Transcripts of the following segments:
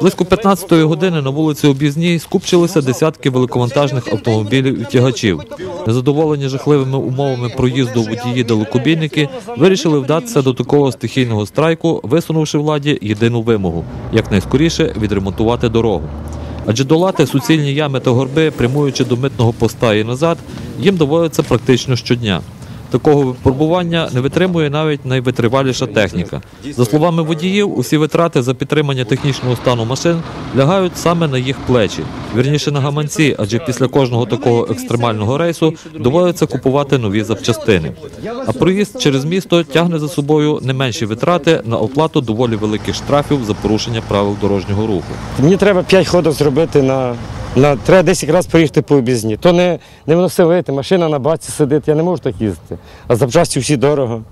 Близько 15-ї години на вулиці Об'їзній скупчилися десятки великовантажних автомобілів і тягачів. Незадоволені жахливими умовами проїзду водії далекобійники вирішили вдатися до такого стихійного страйку, висунувши владі єдину вимогу якнайскоріше відремонтувати дорогу. Адже долати суцільні ями та горби, прямуючи до митного поста і назад, їм доводиться практично щодня. Такого випробування не витримує навіть найвитриваліша техніка. За словами водіїв, усі витрати за підтримання технічного стану машин лягають саме на їх плечі, вірніше на гаманці, адже після кожного такого екстремального рейсу доводиться купувати нові запчастини. А проїзд через місто тягне за собою не менші витрати на оплату доволі великих штрафів за порушення правил дорожнього руху. Мені треба 5 ходів зробити на. На, треба 10 разів проїхати по обізні. То не, не вийти, машина на баці сидить, я не можу так їздити. А запчасті всі дорого.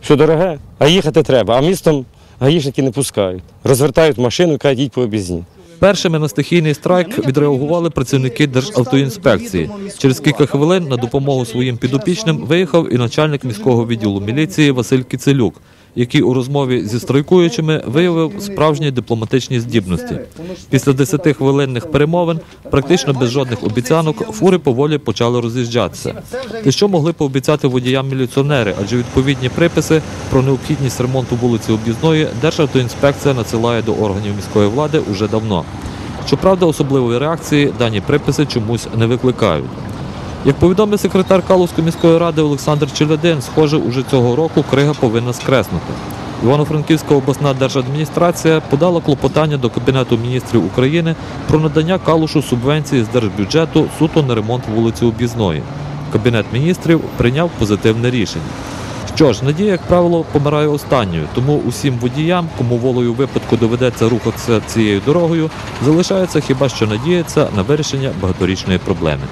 Що дороге, а їхати треба. А містом гаїшники не пускають. Розвертають машину і кажуть, їдь по обізні. Першими на стихійний страйк відреагували працівники Державтоінспекції. Через кілька хвилин на допомогу своїм підопічним виїхав і начальник міського відділу міліції Василь Кицелюк, який у розмові зі страйкуючими виявив справжні дипломатичні здібності. Після 10-хвилинних перемовин, практично без жодних обіцянок, фури поволі почали роз'їжджатися. Те, що могли пообіцяти водіям міліціонери, адже відповідні приписи про необхідність ремонту вулиці Об'їзної Державтоінспекція надсилає до органів міської влади уже давно. Щоправда, особливої реакції дані приписи чомусь не викликають. Як повідомив секретар Калузької міської ради Олександр Челядин, схоже, уже цього року крига повинна скреснути. Івано-Франківська обласна держадміністрація подала клопотання до Кабінету міністрів України про надання Калушу субвенції з держбюджету суто на ремонт вулиці Об'їзної. Кабінет міністрів прийняв позитивне рішення. Що ж, надія, як правило, помирає останньою, тому усім водіям, кому волею випадку доведеться рухатися цією дорогою, залишається хіба що надіятися на вирішення багаторічної проблеми.